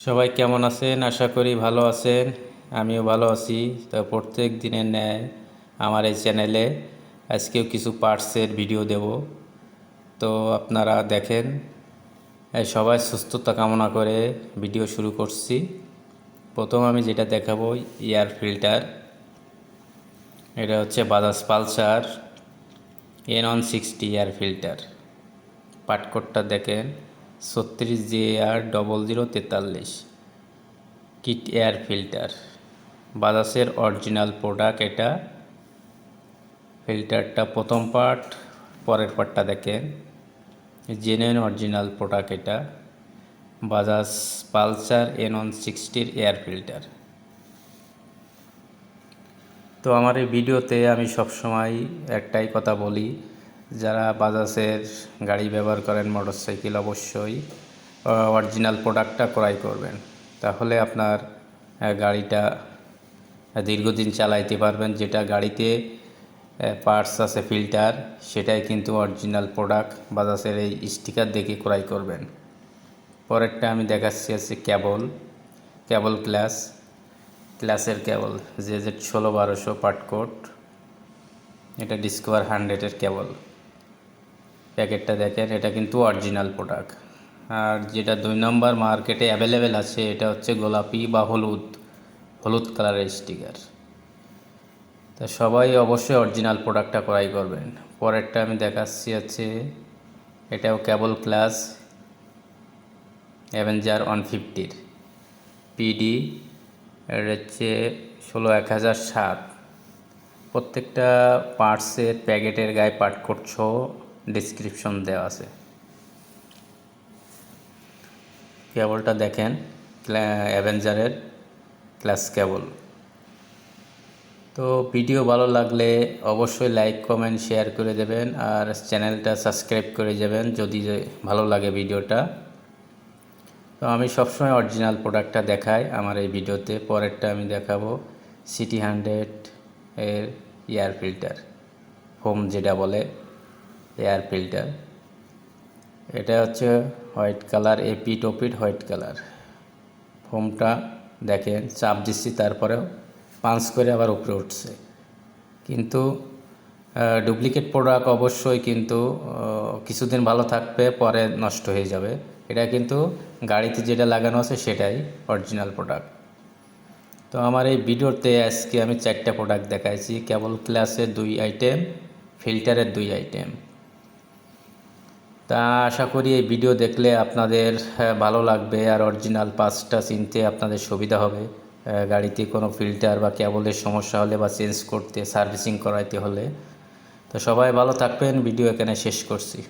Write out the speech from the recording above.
সবাই কেমন আছেন? আশা করি ভালো আছেন। আমিও ভালো আছি। তো প্রত্যেক দিনের ন্যায় আমার এই চ্যানেলে আজকেও কিছু পার্টসের ভিডিও দেব। তো আপনারা দেখেন সবাই সুস্থতা কামনা করে ভিডিও শুরু করছি। প্রথম আমি যেটা দেখাবো, এয়ার ফিল্টার। এটা হচ্ছে Bajaj Pulsar N one sixty air filter. পাটকোটটা দেখেন। ছত্রিশ জি আর ডবল জিরো তেতাল্লিশ। কিট এয়ার ফিল্টার বাজাজের অরিজিনাল প্রোডাক্ট এটা। ফিল্টারটা প্রথম পার্ট পরের পার্টটা দেখেন। জেনুইন অরিজিনাল প্রোডাক্ট এটা। বাজাজ পালসার এন ওয়ান সিক্সটির এয়ার ফিল্টার তো আমার এই ভিডিওতে আমি সবসময় একটাই কথা বলি যারা বাজাজের গাড়ি ব্যবহার করেন, মোটরসাইকেল অবশ্যই অরিজিনাল প্রোডাক্টটা ক্রয় করবেন। তাহলে আপনার গাড়িটা দীর্ঘদিন চালাইতে পারবেন। যেটা গাড়িতে পার্টস আছে ফিল্টার সেটাই কিন্তু অরিজিনাল প্রোডাক্ট বাজাজের এই স্টিকার দেখে ক্রয় করবেন। পরেরটা আমি দেখাচ্ছি আছে কেবল কেবল ক্লাস ক্লাসের কেবল যে যে ষোলো বারোশো পাটকোট এটা ডিসকভার হান্ড্রেডের কেবল প্যাকেটটা দেখেন, এটা কিন্তু অরিজিনাল প্রোডাক্ট আর যেটা দুই নম্বর মার্কেটে অ্যাভেলেবেল আছে, এটা হচ্ছে গোলাপি বা হলুদ হলুদ কালারের স্টিকার তা সবাই অবশ্যই অরিজিনাল প্রোডাক্টটা ক্রয় করবেন। পরেরটা আমি দেখাচ্ছি আছে এটাও কেবল ক্লাস অ্যাভেঞ্জার ওয়ান ফিফটির পিডি এর হচ্ছে ষোলো এক হাজার সাত। প্রত্যেকটা পার্টসের প্যাকেটের গায়ে পার্ট করছ। ডিসক্রিপশন দেওয়া আছে। কেবলটা দেখেন অ্যাভেঞ্জারের ক্লাস কেবল। তো ভিডিও ভালো লাগলে অবশ্যই লাইক, কমেন্ট, শেয়ার করে দেবেন আর চ্যানেলটা সাবস্ক্রাইব করে যাবেন যদি ভালো লাগে ভিডিওটা। তো আমি সবসময় অরিজিনাল প্রোডাক্টটা দেখাই আমার এই ভিডিওতে, পরেরটা আমি দেখাবো সিটি হান্ড্রেড এর এয়ার ফিল্টার হোম যেটা বলে। Air filter. এটা হচ্ছে হোয়াইট কালার, এপি টপিট হোয়াইট কালার। ফোমটা দেখেন, চাপ দিচ্ছি তারপরেও পাঞ্চ করে আবার উপরে উঠছে। কিন্তু ডুপ্লিকেট প্রোডাক্ট অবশ্যই কিন্তু কিছুদিন ভালো থাকবে, পরে নষ্ট হয়ে যাবে। এটা কিন্তু গাড়িতে যেটা লাগানো আছে সেটাই অরিজিনাল প্রোডাক্ট তো আমার এই ভিডিওতে আজকে আমি চারটা প্রোডাক্ট দেখাইছি। কেবল ক্লাসের দুই আইটেম ফিল্টারের দুই আইটেম তা আশা করি এই ভিডিও দেখলে আপনাদের ভালো লাগবে আর অরিজিনাল পাসটা চিনতে আপনাদের সুবিধা হবে। গাড়িতে কোনো ফিল্টার বা কেবলের সমস্যা হলে বা চেঞ্জ করতে সার্ভিসিং করাইতে হলে। তো সবাই ভালো থাকবেন ভিডিও এখানে শেষ করছি।